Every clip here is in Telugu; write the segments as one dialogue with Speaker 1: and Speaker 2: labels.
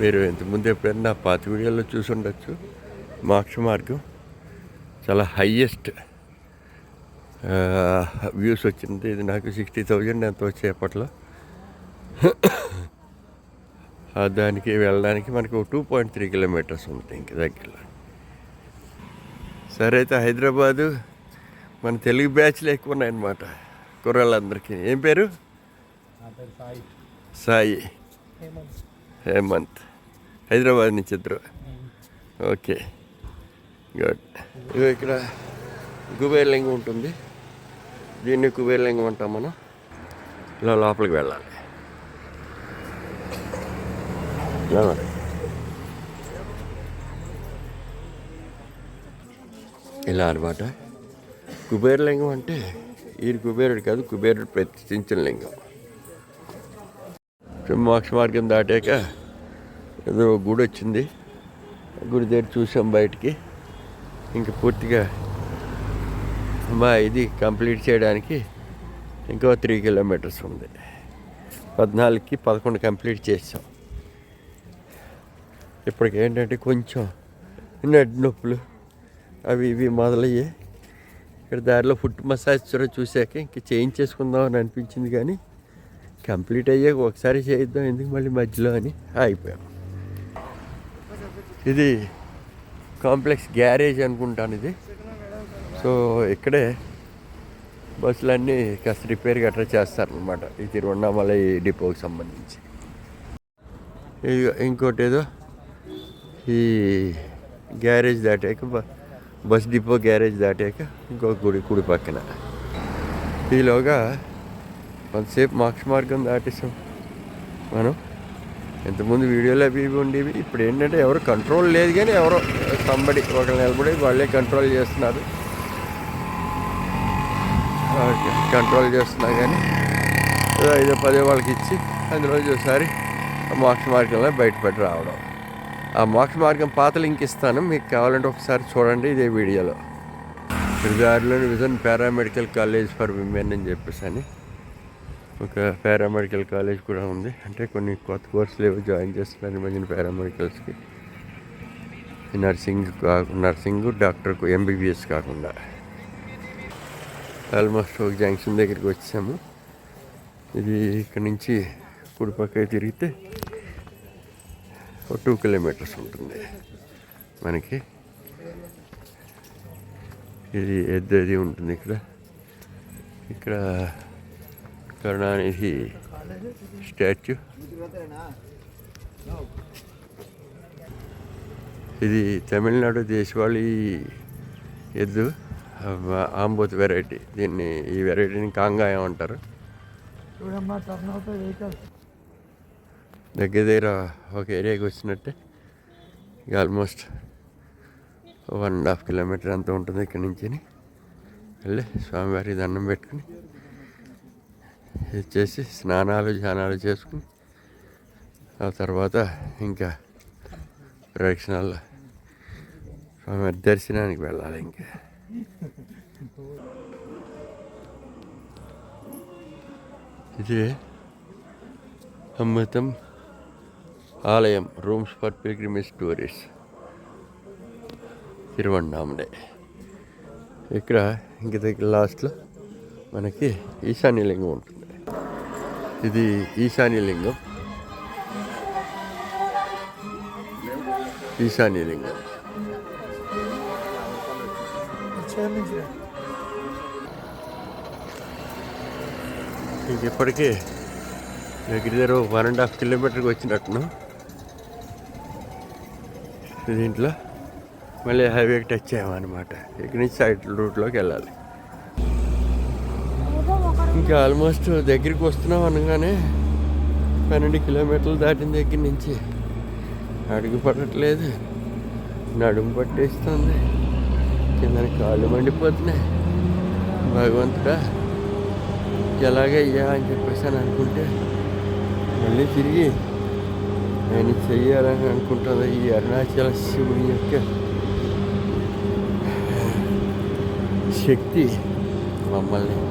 Speaker 1: మీరు ఇంతకుముందు ఎప్పుడైనా నా పాత వీడియోలో చూసి ఉండొచ్చు. మోక్ష మార్గం. చాలా హయ్యెస్ట్ వ్యూస్ వచ్చింది. ఇది నాకు సిక్స్టీ థౌజండ్ ఎంత వచ్చాయి అప్పట్లో. దానికి వెళ్ళడానికి మనకు టూ పాయింట్ త్రీ కిలోమీటర్స్ ఉంటాయి ఇంక దగ్గరలో. సరే అయితే హైదరాబాదు మన తెలుగు బ్యాచ్లు ఎక్కువ ఉన్నాయన్నమాట. కుర్రాళ్ళందరికీ. ఏం పేరు?
Speaker 2: సాయి.
Speaker 1: సాయి.
Speaker 2: హేమంత్.
Speaker 1: హైదరాబాద్ నుంచి ఇద్దరు. ఓకే. గుడ్. ఇవి ఇక్కడ కుబేర్లింగం ఉంటుంది. దీన్ని కుబేర్లింగం అంటాం మనం. ఇలా లోపలికి వెళ్ళాలి. ఇలా అనమాట కుబేరలింగం అంటే ఈ కుబేరుడు కాదు కుబేరుడు ప్రతిష్ఠించిన లింగం. మోక్ష మార్గం దాటాక ఏదో గుడి వచ్చింది. గుడి దగ్గర చూసాం బయటికి. ఇంకా పూర్తిగా మా ఇది కంప్లీట్ చేయడానికి ఇంకో త్రీ కిలోమీటర్స్ ఉంది. పద్నాలుగుకి పదకొండు కంప్లీట్ చేసాం. ఇప్పటికి ఏంటంటే కొంచెం నడి నొప్పులు అవి ఇవి మొదలయ్యాయి ఇక్కడ దారిలో ఫుట్ మసాజ్ చూసాక ఇంక చేయించేసుకుందాం అని అనిపించింది కానీ కంప్లీట్ అయ్యాక ఒకసారి చేయిద్దాం ఎందుకు మళ్ళీ మధ్యలో అని అయిపోయాం ఇది కాంప్లెక్స్ గ్యారేజ్ అనుకుంటాను ఇది. సో ఇక్కడే బస్సులన్నీ కాస్త రిపేర్ గట్రా చేస్తారనమాట ఈ తిరువണ്ണామలై డిపోకి సంబంధించి. ఇంకోటి ఏదో ఈ గ్యారేజ్ దాటాక బ- బస్ డిపో గ్యారేజ్ దాటాక ఇంకో గుడి కుడి పక్కన. ఈలోగా కొంతసేపు మోక్ష మార్గం దాటేసాం మనం ఇంతకుముందు వీడియోలు అవి ఇవి ఉండేవి. ఇప్పుడు ఏంటంటే ఎవరు కంట్రోల్ లేదు కానీ ఎవరో సంబడి ఒకరు నిలబడి వాళ్ళే కంట్రోల్ చేస్తున్నారు. కంట్రోల్ చేస్తున్నా కానీ ఐదో పదే వాళ్ళకి ఇచ్చి అందులో ఒకసారి మోక్ష మార్గంలో బయటపడి రావడం. ఆ మోక్ష మార్గం పాత లింక్ ఇస్తాను. మీకు కావాలంటే ఒకసారి చూడండి ఇదే వీడియోలో. దారిలోని vision paramedical college for women అని చెప్పేసి అని ఒక పారామెడికల్ కాలేజ్ కూడా ఉంది. అంటే కొన్ని కొత్త కోర్సులు ఏవో జాయిన్ చేస్తున్నారు మధ్యన పారామెడికల్స్కి నర్సింగ్ కాకుండా నర్సింగ్ డాక్టర్ ఎంబీబీఎస్ కాకుండా. ఆల్మోస్ట్ ఒక జంక్షన్ దగ్గరికి వచ్చాము. ఇది ఇక్కడ నుంచి కుడిపక్క తిరిగితే ఒక టూ కిలోమీటర్స్ ఉంటుంది మనకి. ఇది ఎద్దది ఉంటుంది ఇక్కడ. ఇక్కడ కరుణానిధి స్టాచ్యూ ఇది తమిళనాడు దేశవాళీ ఎద్దు ఆంబోత్ వెరైటీ దీన్ని ఈ వెరైటీని కాంగాయం అంటారు దగ్గర దగ్గర ఒక ఏరియాకి వచ్చినట్టే ఇక almost one and half kilometre అంత ఉంటుంది ఇక్కడి నుంచి వెళ్ళి స్వామివారి దండం పెట్టుకుని ఇది చేసి స్నానాలు ధ్యానాలు చేసుకుని ఆ తర్వాత ఇంకా ప్రదక్షిణాల్లో స్వామి దర్శనానికి వెళ్ళాలి ఇంకా. ఇది అమృతం ఆలయం rooms for pilgrimage tourist Tiruvannamalai ఇక్కడ ఇంక దగ్గర లాస్ట్లో మనకి ఈశాన్యలింగం ఉంటుంది. ఇది ఈశాన్యలింగం ఈశాన్యలింగం ఇంక ఇప్పటికీ దగ్గర దగ్గర వన్ అండ్ హాఫ్ కిలోమీటర్కి వచ్చినట్టును. దీంట్లో మళ్ళీ హైవేకి టచ్ అయ్యామన్నమాట ఇక్కడి నుంచి సైడ్ రూట్లోకి వెళ్ళాలి. ఇంకా ఆల్మోస్ట్ దగ్గరికి వస్తున్నాం అనగానే పన్నెండు కిలోమీటర్లు దాటిన దగ్గర నుంచి. అడుగు పడట్లేదు నడుము పట్టేస్తుంది. కింద కాళ్ళు మండిపోతున్నాయి. భగవంతుడా ఎలాగయ్యా అని చెప్పేసి అని అనుకుంటే మళ్ళీ తిరిగి నేను చెయ్యాలని అనుకుంటుంది ఈ అరుణాచల శివుని యొక్క శక్తి మమ్మల్ని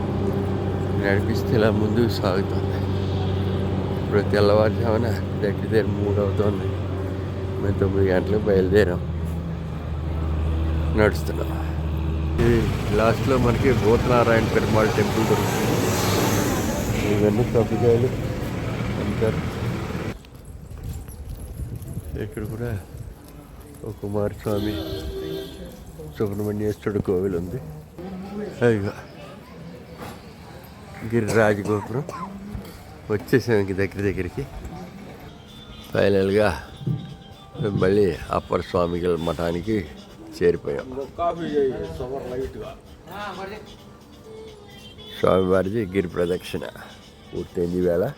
Speaker 1: నడిపిస్తే ఇలా ముందుకు సాగుతుంది. ఇప్పుడు తెల్లవారుజామున దగ్గర దగ్గర మూడు అవుతుంది మేము తొమ్మిది గంటలకు బయలుదేరాం. నడుస్తున్నాం. ఇది లాస్ట్లో మనకి భూతనారాయణ పెరుమాళ్ టెంపుల్ దొరుకుతుంది. ఇవన్నీ కొబ్బరికాయలు అంటారు ఇక్కడ కూడా ఒక కుమారస్వామి సుబ్రహ్మణ్యేశ్వరుడు కోవిల్ ఉంది అదిగో గిరిరాజు గోపురం వచ్చేసాం ఇంక దగ్గర దగ్గరికి. ఫైనల్గా మళ్ళీ అప్పర్ స్వామిగల మఠానికి చేరిపోయాం. స్వామివారిది గిరి ప్రదక్షిణ. పూర్తయింది వేళ.